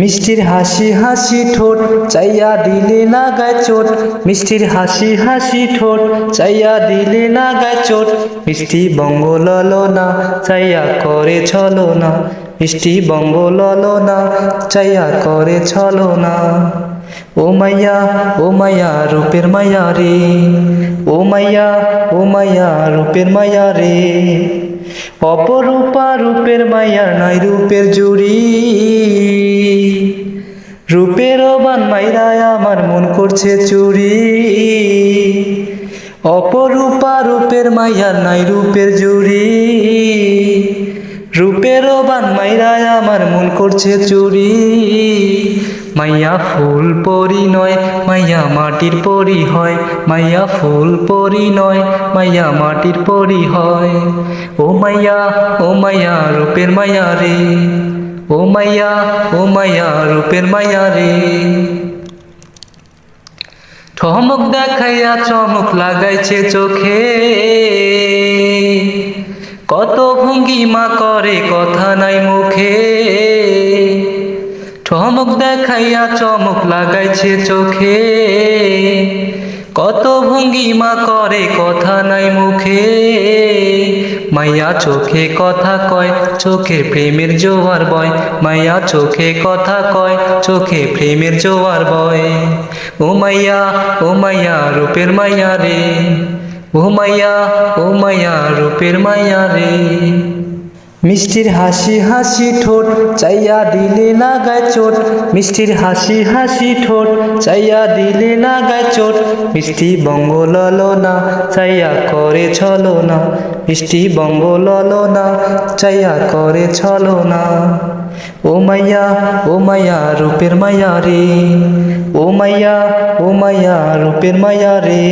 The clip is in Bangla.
মিষ্টির হাসি হাসি ঠোঁট, চাইয়া দিলে লাগায় চোট। মিষ্টির হাসি হাসি ঠোঁট, চাইয়া দিলে লাগায় চোট। মিষ্টি বঙ্গ ললনা, চাইয়া করে ছলো না মিষ্টি বঙ্গ ললনা, চাইয়া করে ছলো না ও মাইয়া ও মাইয়া, রূপের মায়া রে। ও মাইয়া ও মাইয়া, রূপের মায়া রে। অপরূপা রূপের মায়া নাই রূপের জুড়ি। রূপের বান মাইরায় আমার মন করছে চুরি। অপরূপা রূপের মাইয়া নাই রূপের জুড়ি। রূপের বান মাইরায় আমার মন করছে চুরি। মাইয়া ফুল পরি নয়, মাইয়া মাটির পরি হয়। মাইয়া ফুল পরি নয়, মাইয়া মাটির পরি হয়। ও মাইয়া ও মাইয়া, রূপের মাইয়া রে। ও মাইয়া ও মাইয়া, রূপের মাইয়া রে। ঠমক দেখাইয়া চমক লাগাইছে চোখে। কত ভঙ্গিমা করে কথা নাই মুখে। ঠমক দেখাইয়া চমক লাগাইছে চোখে। কত ভঙ্গিমা করে, কথা নাই মুখে। মাইয়া চোখে কথা কয়, চোখে প্রেমের জোয়ার বয়। মাইয়া চোখে কথা কয়, চোখে প্রেমের জোয়ার বয়। ও মাইয়া ও মাইয়া, রূপের মাইয়া রে। ও মাইয়া ও মাইয়া, রূপের মাইয়া রে। মিষ্টির হাসি হাসি ঠোঁট, চাইয়া দিলে লাগায় চোট। মিষ্টির হাসি হাসি ঠোঁট, চাইয়া দিলে লাগায় চোট। মিষ্টি বঙ্গ ললনা চাইয়া করে ছলো না মিষ্টি বঙ্গ ললনা চাইয়া করে ছলো না ও মাইয়া ও মাইয়া, রূপের মাইয়া রে। ও মাইয়া ও মাইয়া, রূপের মাইয়া রে।